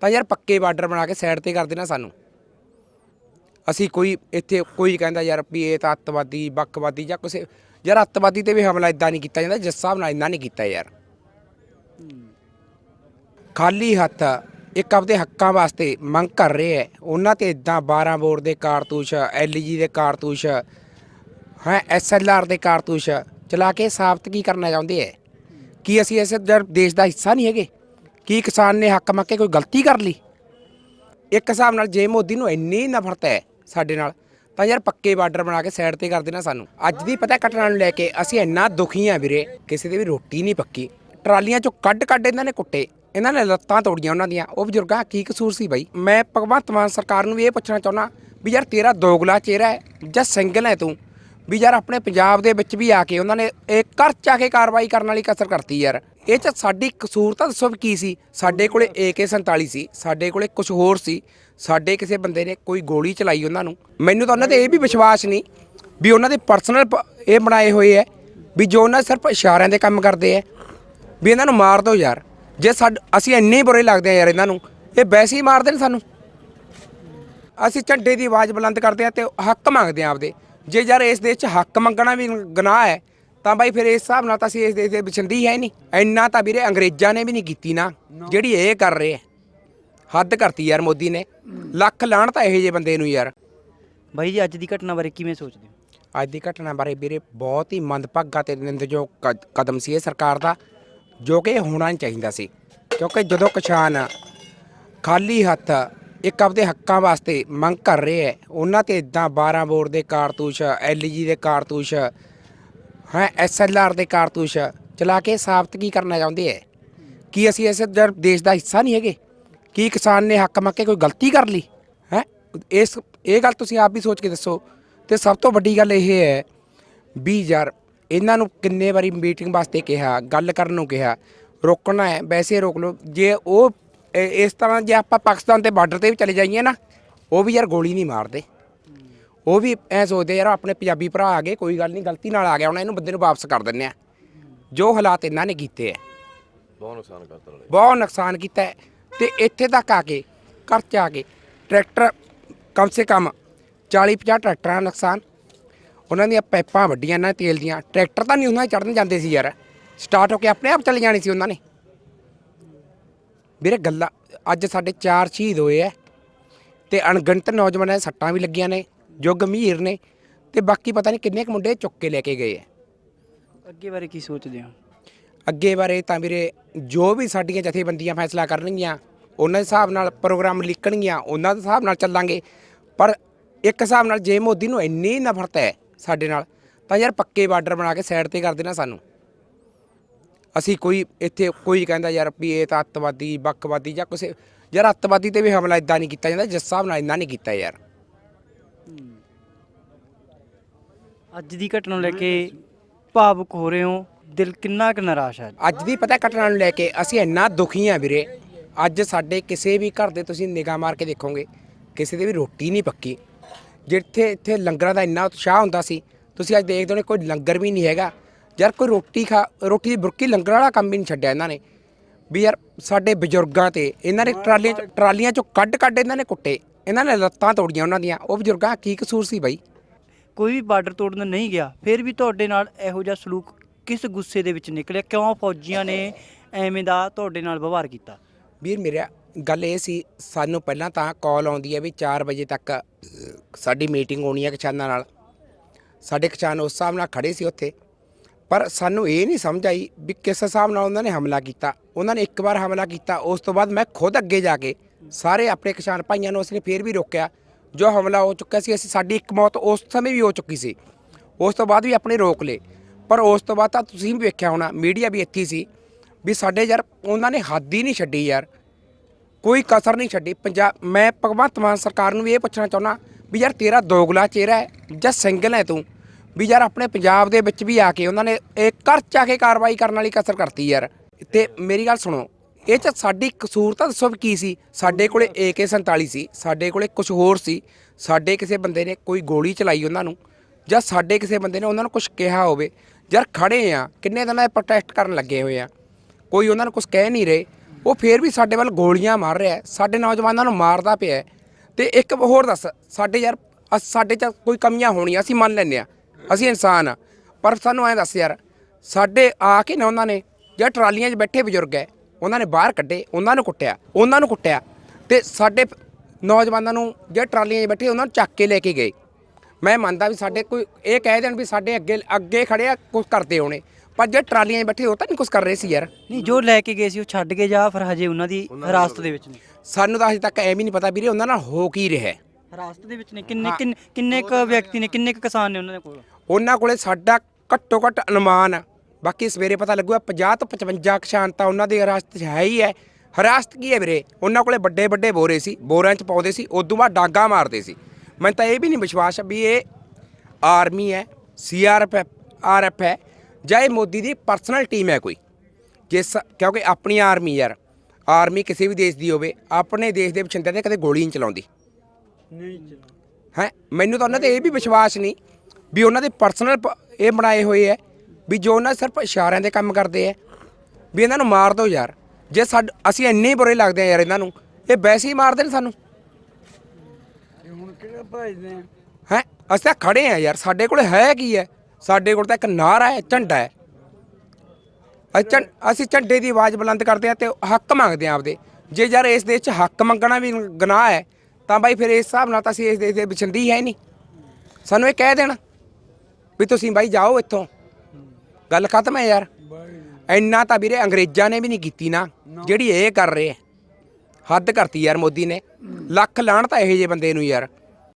ਤਾਂ ਯਾਰ ਪੱਕੇ ਬਾਰਡਰ ਬਣਾ ਕੇ ਸਾਈਡ ਤੇ ਕਰ ਦੇਣਾ ਸਾਨੂੰ। ਅਸੀਂ ਕੋਈ ਇੱਥੇ ਕੋਈ ਕਹਿੰਦਾ ਯਾਰ ਵੀ ਇਹ ਤਾਂ ਅੱਤਵਾਦੀ ਬੱਕਵਾਦੀ ਜਾਂ ਕਿਸੇ ਯਾਰ ਅੱਤਵਾਦੀ ਤੇ ਵੀ ਹਮਲਾ ਇਦਾਂ ਨਹੀਂ ਕੀਤਾ ਜਾਂਦਾ, ਜੱਸ ਹਿਸਾਬ ਨਾਲ ਇੰਨਾ ਨਹੀਂ ਕੀਤਾ ਯਾਰ। ਖਾਲੀ ਹੱਥ ਇੱਕ ਆਪਦੇ ਹੱਕਾਂ ਵਾਸਤੇ ਮੰਗ ਕਰ ਰਹੇ ਹੈ। ਉਹਨਾਂ ਤੇ ਇਦਾਂ 12 ਬੋਰ ਦੇ ਕਾਰਤੂਸ ਐਲਜੀ ਦੇ ਕਾਰਤੂਸ, ਹੈ ਐਸਐਲਆਰ ਦੇ ਕਾਰਤੂਸ ਚਲਾ ਕੇ ਸਾਬਤ ਕੀ ਕਰਨਾ ਚਾਹੁੰਦੇ ਹੈ? ਕੀ ਅਸੀਂ ਇਸ ਦਰ- ਦੇਸ਼ ਦਾ ਹਿੱਸਾ ਨਹੀਂ ਹੈਗੇ? ਕੀ ਕਿਸਾਨ ਨੇ ਹੱਕ ਮੰਗ ਕੇ ਕੋਈ ਗਲਤੀ ਕਰ ਲਈ? ਇੱਕ ਹਿਸਾਬ ਨਾਲ ਜੇ ਮੋਦੀ ਨੂੰ ਇੰਨੀ ਨਫ਼ਰਤ ਹੈ ਸਾਡੇ ਨਾਲ, ਤਾਂ ਯਾਰ ਪੱਕੇ ਬਾਰਡਰ ਬਣਾ ਕੇ ਸਾਈਡ ਤੇ ਕਰ ਦੇਣਾ ਸਾਨੂੰ। ਅੱਜ ਦੀ ਪਤਾ ਘਟਨਾ ਨੂੰ ਲੈ ਕੇ ਅਸੀਂ ਇੰਨਾ ਦੁਖੀ ਆ ਵੀਰੇ, ਕਿਸੇ ਦੀ ਵੀ ਰੋਟੀ ਨਹੀਂ ਪੱਕੀ। ਟਰਾਲੀਆਂ ਚੋਂ ਕੱਢ ਕੱਢ ਇਹਨਾਂ ਨੇ ਕੁੱਟੇ। ਇਹਨਾਂ ਨੇ ਲੱਤਾਂ ਤੋੜੀਆਂ ਉਹਨਾਂ ਦੀਆਂ। ਉਹ ਬਜ਼ੁਰਗਾਂ, ਕੀ ਕਸੂਰ ਸੀ ਬਾਈ? ਮੈਂ ਭਗਵੰਤ ਮਾਨ ਸਰਕਾਰ ਨੂੰ ਵੀ ਇਹ ਪੁੱਛਣਾ ਚਾਹੁੰਦਾ ਵੀ ਯਾਰ ਤੇਰਾ ਦੋਗਲਾ ਚਿਹਰਾ ਹੈ ਜਾਂ ਸਿੰਗਲ ਹੈ ਤੂੰ? ਵੀ ਯਾਰ ਆਪਣੇ ਪੰਜਾਬ ਦੇ ਵਿੱਚ ਵੀ ਆ ਕੇ ਉਹਨਾਂ ਨੇ ਇਹ ਘਰ ਚ ਆ ਕੇ ਕਾਰਵਾਈ ਕਰਨ ਵਾਲੀ ਕਸਰ ਕਰਤੀ ਯਾਰ। ਇਹ ਚ ਸਾਡੀ ਕਸੂਰ ਤਾਂ ਦੱਸੋ ਵੀ ਕੀ ਸੀ? ਸਾਡੇ ਕੋਲੇ AK47 ਸੀ, ਸਾਡੇ ਕੋਲੇ ਕੁਝ ਹੋਰ ਸੀ, ਸਾਡੇ ਕਿਸੇ ਬੰਦੇ ਨੇ ਕੋਈ ਗੋਲੀ ਚਲਾਈ ਉਹਨਾਂ ਨੂੰ। ਮੈਨੂੰ ਤਾਂ ਉਹਨਾਂ ਤੇ ਇਹ ਵੀ ਵਿਸ਼ਵਾਸ ਨਹੀਂ ਵੀ ਉਹਨਾਂ ਦੇ ਪਰਸਨਲ ਇਹ ਬਣਾਏ ਹੋਏ ਐ, ਵੀ ਜੋ ਉਹਨਾਂ ਸਿਰਫ ਇਸ਼ਾਰਿਆਂ ਦੇ ਕੰਮ ਕਰਦੇ ਐ, ਵੀ ਇਹਨਾਂ ਨੂੰ ਮਾਰ ਦਿਓ ਯਾਰ। ਜੇ ਸਾਡ, ਅਸੀਂ ਇੰਨੇ ਬੁਰੇ ਲੱਗਦੇ ਆ ਯਾਰ ਇਹਨਾਂ ਨੂੰ, ਇਹ ਵੈਸੇ ਹੀ ਮਾਰਦੇ ਨੇ ਸਾਨੂੰ। ਅਸੀਂ ਝੰਡੇ ਦੀ ਆਵਾਜ਼ ਬੁਲੰਦ ਕਰਦੇ ਆ ਤੇ ਹੱਕ ਮੰਗਦੇ ਆ ਆਪਦੇ। ਜੇ ਯਾਰ ਇਸ ਦੇਸ਼ 'ਚ ਹੱਕ ਮੰਗਣਾ ਵੀ ਗੁਨਾਹ ਹੈ ਤਾਂ ਬਾਈ ਫਿਰ ਇਸ ਹਿਸਾਬ ਨਾਲ ਤਾਂ ਅਸੀਂ ਇਸ ਦੇਸ਼ ਦੇ ਵਿਚੰਦੀ ਹੈ ਨਹੀਂ। ਇੰਨਾ ਤਾਂ ਵੀਰੇ ਅੰਗਰੇਜ਼ਾਂ ਨੇ ਵੀ ਨਹੀਂ ਕੀਤੀ ਨਾ ਜਿਹੜੀ ਇਹ ਕਰ ਰਹੇ ਆ ਹੱਦ ਕਰਤੀ ਯਾਰ ਮੋਦੀ ਨੇ। ਲੱਖ ਲਾਹਣ ਤਾਂ ਇਹੋ ਜਿਹੇ ਬੰਦੇ ਨੂੰ ਯਾਰ। ਬਾਈ ਜੀ ਅੱਜ ਦੀ ਘਟਨਾ ਬਾਰੇ ਕਿਵੇਂ ਸੋਚਦੇ ਹੋ? ਅੱਜ ਦੀ ਘਟਨਾ ਬਾਰੇ ਵੀਰੇ ਬਹੁਤ ਹੀ ਮੰਦਭਾਗਾ ਤੇ ਨਿੰਦਯੋਗ ਕ- ਕਦਮ ਸੀ ਇਹ ਸਰਕਾਰ ਦਾ ਜੋ ਕਿ ਇਹ ਹੋਣਾ ਨਹੀਂ ਚਾਹੀਦਾ ਸੀ। ਕਿਉਂਕਿ ਜਦੋਂ ਕਿਸਾਨ ਖਾਲੀ ਹੱਥ ਇੱਕ ਆਪਦੇ ਹੱਕਾਂ ਵਾਸਤੇ ਮੰਗ ਕਰ ਰਹੇ ਹੈ। ਉਹਨਾਂ ਤੇ ਇਦਾਂ 12 ਬੋਰ ਦੇ ਕਾਰਤੂਸ ਐਲਜੀ ਦੇ ਕਾਰਤੂਸ, ਹੈ ਐਸਐਲਆਰ ਦੇ ਕਾਰਤੂਸ ਚਲਾ ਕੇ ਸਾਬਤ ਕੀ ਕਰਨਾ ਚਾਹੁੰਦੇ ਹੈ? ਕੀ ਅਸੀਂ ਇਸ ਦਰ- ਦੇਸ਼ ਦਾ ਹਿੱਸਾ ਨਹੀਂ ਹੈਗੇ? ਕੀ ਕਿਸਾਨ ਨੇ ਹੱਕ ਮੰਗ ਕੇ ਕੋਈ ਗਲਤੀ ਕਰ ਲਈ? ਹੈ? ਇਸ, ਇਹ ਗੱਲ ਤੁਸੀਂ ਆਪ ਵੀ ਸੋਚ ਕੇ ਦੱਸੋ। ਤੇ ਸਭ ਤੋਂ ਵੱਡੀ ਗੱਲ ਇਹ ਹੈ ਵੀ ਯਾਰ, ਇਹਨਾਂ ਨੂੰ ਕਿੰਨੇ ਵਾਰੀ ਮੀਟਿੰਗ ਵਾਸਤੇ ਕਿਹਾ, ਗੱਲ ਕਰਨ ਨੂੰ ਕਿਹਾ। ਰੋਕਣਾ ਹੈ, ਵੈਸੇ ਰੋਕ ਲਓ। ਜੇ ਉਹ ਇਹ- ਇਸ ਤਰ੍ਹਾਂ ਜੇ ਆਪਾਂ ਪਾਕਿਸਤਾਨ ਤੇ ਬਾਰਡਰ ਤੇ ਵੀ ਚਲੇ ਜਾਈਏ ਨਾ ਉਹ ਵੀ ਯਾਰ ਗੋਲੀ ਨਹੀਂ ਮਾਰਦੇ। ਉਹ ਵੀ ਐ ਸੋਚਦੇ ਯਾਰ ਆਪਣੇ ਪੰਜਾਬੀ ਭਰਾ ਆ ਗਏ ਕੋਈ ਗੱਲ ਨਹੀਂ ਗਲਤੀ ਨਾਲ ਆ ਗਿਆ ਹੁਣ ਇਹਨੂੰ ਬੰਦੇ ਨੂੰ ਵਾਪਸ ਕਰ ਦਿੰਨੇ ਆ। ਜੋ ਹਾਲਾਤ ਇਹਨਾਂ ਨੇ ਕੀਤੇ ਹੈ ਬਹੁਤ ਨੁਕਸਾਨ ਕਰਤਾ ਨਾਲੇ ਬਹੁਤ ਨੁਕਸਾਨ ਕੀਤਾ ਹੈ। ਤੇ ਇੱਥੇ ਤੱਕ ਆ ਕੇ ਘਰ ਚ ਆ ਕੇ ਟਰੈਕਟਰ ਕਮ ਸੇ ਕਮ 40 50 ਟਰੈਕਟਰਾਂ ਦਾ ਨੁਕਸਾਨ। ਉਹਨਾਂ ਦੀਆਂ ਪਾਈਪਾਂ ਵੱਡੀਆਂ ਇਹਨਾਂ ਤੇਲ ਦੀਆਂ। ਟਰੈਕਟਰ ਤਾਂ ਨਹੀਂ ਉਹਨਾਂ ਦੇ ਚੜਨ ਜਾਂਦੇ ਸੀ ਯਾਰ। ਸਟਾਰਟ ਹੋ ਕੇ ਆਪਣੇ ਆਪ ਚਲੇ ਜਾਣੀ ਸੀ ਉਹਨਾਂ ਨੇ। ਵੀਰੇ ਗੱਲਾਂ ਅੱਜ ਸਾਡੇ ਚਾਰ ਸ਼ਹੀਦ ਹੋਏ ਐ ਤੇ ਅਣਗਿਣਤ ਨੌਜਵਾਨਾਂ ਦੇ ਸੱਟਾਂ ਵੀ ਲੱਗੀਆਂ ਨੇ ਜੋ ਗੰਭੀਰ ਨੇ ਤੇ ਬਾਕੀ ਪਤਾ ਨਹੀਂ ਕਿੰਨੇ ਕੁ ਮੁੰਡੇ ਚੁੱਕ ਕੇ ਲੈ ਕੇ ਗਏ ਐ। ਅੱਗੇ ਬਾਰੇ ਕੀ ਸੋਚਦੇ ਹੋ? ਅੱਗੇ ਬਾਰੇ ਤਾਂ ਵੀਰੇ ਜੋ ਵੀ ਸਾਡੀਆਂ ਜਥੇਬੰਦੀਆਂ ਫੈਸਲਾ ਕਰਨਗੀਆਂ ਉਹਨਾਂ ਦੇ ਹਿਸਾਬ ਨਾਲ ਪ੍ਰੋਗਰਾਮ ਲਿਖਣਗੀਆਂ ਉਹਨਾਂ ਦੇ ਹਿਸਾਬ ਨਾਲ ਚੱਲਾਂਗੇ ਪਰ ਇੱਕ ਹਿਸਾਬ ਨਾਲ ਜੇ ਮੋਦੀ ਨੂੰ ਇੰਨੀ ਨਫ਼ਰਤ ਹੈ ਸਾਡੇ ਨਾਲ ਤਾਂ ਯਾਰ ਪੱਕੇ ਬਾਰਡਰ ਬਣਾ ਕੇ ਸਾਈਡ ਤੇ ਕਰ ਦੇਣਾ ਸਾਨੂੰ। ਅਸੀਂ ਕੋਈ ਇੱਥੇ ਕੋਈ ਕਹਿੰਦਾ ਯਾਰ ਵੀ ਇਹ ਤਾਂ ਅੱਤਵਾਦੀ ਬੱਕਵਾਦੀ ਜਾਂ ਕਿਸੇ ਯਾਰ ਅੱਤਵਾਦੀ ਤੇ ਵੀ ਹਮਲਾ ਇਦਾਂ ਨਹੀਂ ਕੀਤਾ ਜਾਂਦਾ ਜਿਸ ਹਿਸਾਬ ਨਾਲ ਇੰਨਾ ਨਹੀਂ ਕੀਤਾ ਯਾਰ। ਅੱਜ ਦੀ ਘਟਨਾ ਨੂੰ ਲੈ ਕੇ ਭਾਵੁਕ ਹੋ ਰਹੇ ਹੋ ਦਿਲ ਕਿੰਨਾ ਕੁ ਨਿਰਾਸ਼ ਹੈ ਅੱਜ? ਦੀ ਪਤਾ ਘਟਨਾ ਨੂੰ ਲੈ ਕੇ ਅਸੀਂ ਇੰਨਾ ਦੁਖੀ ਆ ਵੀਰੇ। ਅੱਜ ਸਾਡੇ ਕਿਸੇ ਵੀ ਘਰ ਦੇ ਤੁਸੀਂ ਨਿਗਾਹ ਮਾਰ ਕੇ ਦੇਖੋਗੇ ਕਿਸੇ ਦੇ ਵੀ ਰੋਟੀ ਨਹੀਂ ਪੱਕੀ। ਜਿੱਥੇ ਇੱਥੇ ਲੰਗਰਾਂ ਦਾ ਇੰਨਾ ਉਤਸ਼ਾਹ ਹੁੰਦਾ ਸੀ ਤੁਸੀਂ ਅੱਜ ਦੇਖਦੇ ਹੋ ਕੋਈ ਲੰਗਰ ਵੀ ਨਹੀਂ ਹੈਗਾ। ਯਾਰ ਕੋਈ ਰੋਟੀ ਖਾ ਰੋਟੀ ਦੀ ਬੁਰਕੀ ਲੰਗਰ ਵਾਲਾ ਕੰਮ ਵੀ ਨਹੀਂ ਛੱਡਿਆ ਇਹਨਾਂ ਨੇ। ਵੀ ਯਾਰ ਸਾਡੇ ਬਜ਼ੁਰਗਾਂ ਤੇ ਇਹਨਾਂ ਨੇ ਟਰਾਲੀਆਂ ਚੋਂ- ਟਰਾਲੀਆਂ ਚੋਂ ਕੱਢ ਕੱਢ ਇਹਨਾਂ ਨੇ ਕੁੱਟੇ। ਇਹਨਾਂ ਨੇ ਲੱਤਾਂ ਤੋੜੀਆਂ ਉਹਨਾਂ ਦੀਆਂ। ਉਹ ਬਜ਼ੁਰਗਾਂ ਕੀ ਕਸੂਰ ਸੀ ਬਾਈ? ਕੋਈ ਵੀ ਬਾਰਡਰ ਤੋੜਨ ਨਹੀਂ ਗਿਆ ਫਿਰ ਵੀ ਤੁਹਾਡੇ ਨਾਲ ਇਹੋ ਜਿਹਾ ਸਲੂਕ ਕਿਸ ਗੁੱਸੇ ਦੇ ਵਿੱਚ ਨਿਕਲਿਆ? ਕਿਉਂ ਫੌਜੀਆਂ ਨੇ ਐਵੇਂ ਦਾ ਤੁਹਾਡੇ ਨਾਲ ਵਿਵਹਾਰ ਕੀਤਾ? ਵੀਰ ਮੇਰਾ ਗੱਲ ਇਹ ਸੀ ਸਾਨੂੰ ਪਹਿਲਾਂ ਤਾਂ ਕਾਲ ਆਉਂਦੀ ਹੈ ਵੀ 4 ਵਜੇ ਤੱਕ ਸਾਡੀ ਮੀਟਿੰਗ ਹੋਣੀ ਹੈ ਕਿਸਾਨਾਂ ਨਾਲ। ਸਾਡੇ ਕਿਸਾਨ ਉਸ ਹਿਸਾਬ ਨਾਲ ਖੜੇ ਸੀ ਉੱਥੇ। ਪਰ ਸਾਨੂੰ ਇਹ ਨਹੀਂ ਸਮਝ ਆਈ ਵੀ ਕਿਸ ਹਿਸਾਬ ਨਾਲ ਉਹਨਾਂ ਨੇ ਹਮਲਾ ਕੀਤਾ। ਉਹਨਾਂ ਨੇ ਇੱਕ ਵਾਰ ਹਮਲਾ ਕੀਤਾ, ਉਸ ਤੋਂ ਬਾਅਦ ਮੈਂ ਖੁਦ ਅੱਗੇ ਜਾ ਕੇ ਸਾਰੇ ਆਪਣੇ ਕਿਸਾਨ ਭਾਈਆਂ ਨੂੰ ਅਸੀਂ ਫੇਰ ਵੀ ਰੋਕਿਆ। ਜੋ ਹਮਲਾ ਹੋ ਚੁੱਕਿਆ ਸੀ, ਅਸੀਂ, ਸਾਡੀ ਇੱਕ ਮੌਤ ਉਸ ਸਮੇਂ ਵੀ ਹੋ ਚੁੱਕੀ ਸੀ। ਉਸ ਤੋਂ ਬਾਅਦ ਵੀ ਆਪਣੇ ਰੋਕ ਲਏ। ਪਰ ਉਸ ਤੋਂ ਬਾਅਦ ਤਾਂ ਤੁਸੀਂ ਵੀ ਵੇਖਿਆ ਹੋਣਾ, ਮੀਡੀਆ ਵੀ ਇੱਥੇ ਸੀ ਵੀ ਸਾਡੇ ਯਾਰ ਉਹਨਾਂ ਨੇ ਹੱਦ ਹੀ ਨਹੀਂ ਛੱਡੀ ਯਾਰ। ਕੋਈ ਕਸਰ ਨਹੀਂ ਛੱਡੀ। ਪੰਜਾਬ ਮੈਂ ਭਗਵੰਤ ਮਾਨ ਸਰਕਾਰ ਨੂੰ ਵੀ ਇਹ ਪੁੱਛਣਾ ਚਾਹੁੰਦਾ ਵੀ ਯਾਰ ਤੇਰਾ ਦੋਗਲਾ ਚਿਹਰਾ ਹੈ ਜਾਂ ਸਿੰਗਲ ਹੈ ਤੂੰ? ਵੀ ਯਾਰ ਆਪਣੇ ਪੰਜਾਬ ਦੇ ਵਿੱਚ ਵੀ ਆ ਕੇ ਉਹਨਾਂ ਨੇ ਇਹ ਘਰ ਚ ਆ ਕੇ ਕਾਰਵਾਈ ਕਰਨ ਵਾਲੀ ਕਸਰ ਕਰਤੀ ਯਾਰ। ਤੇ ਮੇਰੀ ਗੱਲ ਸੁਣੋ, ਇਹ ਚ ਸਾਡੀ ਕਸੂਰ ਤਾਂ ਦੱਸੋ ਵੀ ਕੀ ਸੀ? ਸਾਡੇ ਕੋਲੇ AK47 ਸੀ, ਸਾਡੇ ਕੋਲੇ ਕੁਝ ਹੋਰ ਸੀ, ਸਾਡੇ ਕਿਸੇ ਬੰਦੇ ਨੇ ਕੋਈ ਗੋਲੀ ਚਲਾਈ ਉਹਨਾਂ ਨੂੰ, ਜਾਂ ਸਾਡੇ ਕਿਸੇ ਬੰਦੇ ਨੇ ਉਹਨਾਂ ਨੂੰ ਕੁਝ ਕਿਹਾ ਹੋਵੇ, ਯਾਰ ਖੜੇ ਆ, ਕਿੰਨੇ ਦਿਨਾਂ ਦੇ ਪ੍ਰੋਟੈਸਟ ਕਰਨ ਲੱਗੇ ਹੋਏ ਆ। ਕੋਈ ਉਹਨਾਂ ਨੂੰ ਕੁਝ ਕਹਿ ਨਹੀਂ ਰਹੇ, ਉਹ ਫੇਰ ਵੀ ਸਾਡੇ ਵੱਲ ਗੋਲੀਆਂ ਮਾਰ ਰਿਹਾ ਸਾਡੇ ਨੌਜਵਾਨਾਂ ਨੂੰ ਮਾਰਦਾ ਪਿਆ ਹੈ। ਤੇ ਇੱਕ ਹੋਰ ਦੱਸ, ਸਾਡੇ ਯਾਰ, ਅਸ- ਸਾਡੇ ਚ ਕੋਈ ਕਮੀਆਂ ਹੋਣੀਆਂ, ਅਸੀਂ ਮੰਨ ਲੈਂਦੇ ਆ ਅਸੀਂ ਇਨਸਾਨ ਆ। ਪਰ ਸਾਨੂੰ ਐਂ ਦੱਸ ਯਾਰ ਸਾਡੇ ਆ ਕੇ ਨਾ ਉਹਨਾਂ ਨੇ ਜਾਂ ਟਰਾਲੀਆਂ 'ਚ ਬੈਠੇ ਬਜ਼ੁਰਗ ਹੈ ਉਹਨਾਂ ਨੇ ਬਾਹਰ ਕੱਢੇ ਉਹਨਾਂ ਨੂੰ ਕੁੱਟਿਆ ਉਹਨਾਂ ਨੂੰ ਕੁੱਟਿਆ ਤੇ ਸਾਡੇ ਨੌਜਵਾਨਾਂ ਨੂੰ ਜਾਂ ਟਰਾਲੀਆਂ 'ਚ ਬੈਠੇ ਉਹਨਾਂ ਨੂੰ ਚੱਕ ਕੇ ਲੈ ਕੇ ਗਏ। ਮੈਂ ਮੰਨਦਾ ਵੀ ਸਾਡੇ ਕੋਈ ਇਹ ਕਹਿ ਦੇਣ ਵੀ ਸਾਡੇ ਅੱਗੇ ਅੱਗੇ ਖੜੇ ਆ ਕੁਝ ਕਰਦੇ ਹੋਣੇ। ਪਰ ਜੇ ਟਰਾਲੀਆਂ 'ਚ ਬੈਠੇ ਉਹ ਤਾਂ ਨਹੀਂ ਕੁਝ ਕਰ ਰਹੇ ਸੀ ਯਾਰ। ਨਹੀਂ ਜੋ ਲੈ ਕੇ ਗਏ ਸੀ ਉਹ ਛੱਡ ਕੇ ਜਾ ਫਿਰ ਹਜੇ ਉਹਨਾਂ ਦੀ ਹਿਰਾਸਤ ਦੇ ਵਿੱਚ ਨੇ। ਸਾਨੂੰ ਤਾਂ ਅਜੇ ਤੱਕ ਐਵੇਂ ਹੀ ਨਹੀਂ ਪਤਾ ਵੀਰੇ ਉਹਨਾਂ ਨਾਲ ਹੋ ਕੀ ਰਿਹਾ। ਹੈ। ਹਿਰਾਸਤ ਦੇ ਵਿੱਚ ਨੇ। ਕਿੰਨੇ ਕਿੰਨੇ ਕਿੰਨੇ ਕੁ ਵਿਅਕਤੀ ਨੇ ਕਿੰਨੇ ਕੁ ਕਿਸਾਨ ਨੇ ਉਹਨਾਂ ਦੇ ਕੋਲ? ਉਹਨਾਂ ਕੋਲੇ ਸਾਡਾ ਘੱਟੋ ਘੱਟ ਅਨੁਮਾਨ। ਬਾਕੀ ਸਵੇਰੇ ਪਤਾ ਲੱਗੂਗਾ 50 ਤੋਂ 55 ਕਿਸਾਨ ਤਾਂ ਉਹਨਾਂ ਦੀ ਹਿਰਾਸਤ 'ਚ ਹੈ ਹੀ ਹੈ। ਹਿਰਾਸਤ ਕੀ ਹੈ ਵੀਰੇ? ਉਹਨਾਂ ਕੋਲੇ ਵੱਡੇ ਵੱਡੇ ਬੋਰੇ ਸੀ ਬੋਰਿਆਂ 'ਚ ਪਾਉਂਦੇ ਸੀ ਉਦੋਂ ਬਾਅਦ ਡਾਂਗਾ ਮਾਰਦੇ ਸੀ। ਮੈਨੂੰ ਤਾਂ ਇਹ ਵੀ ਨਹੀਂ ਵਿਸ਼ਵਾਸ ਵੀ ਇਹ ਆਰਮੀ ਹੈ ਸੀਆਰਐਫ ਆਰਐਫ ਹੈ ਜਾਂ ਇਹ ਮੋਦੀ ਦੀ ਪਰਸਨਲ ਟੀਮ ਹੈ ਕੋਈ। ਜਿਸ ਕਿਉਂਕਿ ਆਪਣੀ ਆਰਮੀ ਯਾਰ ਆਰਮੀ ਕਿਸੇ ਵੀ ਦੇਸ਼ ਦੀ ਹੋਵੇ ਆਪਣੇ ਦੇਸ਼ ਦੇ ਵਸਿੰਦਿਆਂ ਤੇ ਕਦੇ ਗੋਲੀ ਨਹੀਂ ਚਲਾਉਂਦੀ। ਨਹੀਂ ਹੈ? ਮੈਨੂੰ ਤਾਂ ਉਹਨਾਂ ਤੇ ਇਹ ਵੀ ਵਿਸ਼ਵਾਸ ਨਹੀਂ ਵੀ ਉਹਨਾਂ ਦੇ ਪਰਸਨਲ ਇਹ ਬਣਾਏ ਹੋਏ ਹੈ ਵੀ ਜੋ ਉਹਨਾਂ ਸਿਰਫ ਇਸ਼ਾਰਿਆਂ ਦੇ ਕੰਮ ਕਰਦੇ ਹੈ ਵੀ ਇਹਨਾਂ ਨੂੰ ਮਾਰ ਦਿਓ ਯਾਰ। ਜੇ ਸਾਡ ਅਸੀਂ ਇੰਨੇ ਬੁਰੇ ਲੱਗਦੇ ਆ ਯਾਰ ਇਹਨਾਂ ਨੂੰ ਇਹ ਵੈਸੇ ਹੀ ਮਾਰਦੇ ਨੇ ਸਾਨੂੰ। ਹੁਣ ਕਿਹੜਾ ਭਜਦੇ ਆ? ਹੈ? ਅਸੀਂ ਤਾਂ ਖੜੇ ਆ ਯਾਰ ਸਾਡੇ ਕੋਲ ਹੈ ਕੀ ਹੈ? ਸਾਡੇ ਕੋਲ ਤਾਂ ਇੱਕ ਨਾਰਾ ਹੈ ਝੰਡਾ ਹੈ। ਅਸੀਂ ਝੰਡੇ ਦੀ ਆਵਾਜ਼ ਬੁਲੰਦ ਕਰਦੇ ਆ ਤੇ ਹੱਕ ਮੰਗਦੇ ਆ ਆਪਦੇ। ਜੇ ਯਾਰ ਇਸ ਦੇਸ਼ 'ਚ ਹੱਕ ਮੰਗਣਾ ਵੀ ਗੁਨਾਹ ਹੈ ਤਾਂ ਬਾਈ ਫਿਰ ਇਸ ਹਿਸਾਬ ਨਾਲ ਤਾਂ ਅਸੀਂ ਇਸ ਦੇਸ਼ ਦੇ ਵਿਛੰਦੀ ਹੈ ਹੀ ਨਹੀਂ। ਸਾਨੂੰ ਇਹ ਕਹਿ ਦੇਣ। ਵੀ ਤੁਸੀਂ ਬਾਈ ਜਾਓ ਇੱਥੋਂ। ਗੱਲ ਖਤਮ ਹੈ ਯਾਰ। ਇੰਨਾ ਤਾਂ ਵੀਰੇ ਅੰਗਰੇਜ਼ਾਂ ਨੇ ਵੀ ਨਹੀਂ ਕੀਤੀ ਨਾ ਜਿਹੜੀ ਇਹ ਕਰ ਰਹੇ ਹੱਦ ਕਰਤੀ ਯਾਰ ਮੋਦੀ ਨੇ। ਲੱਖ ਲਾਣ ਤਾਂ ਇਹੋ ਜਿਹੇ ਬੰਦੇ ਨੂੰ ਯਾਰ।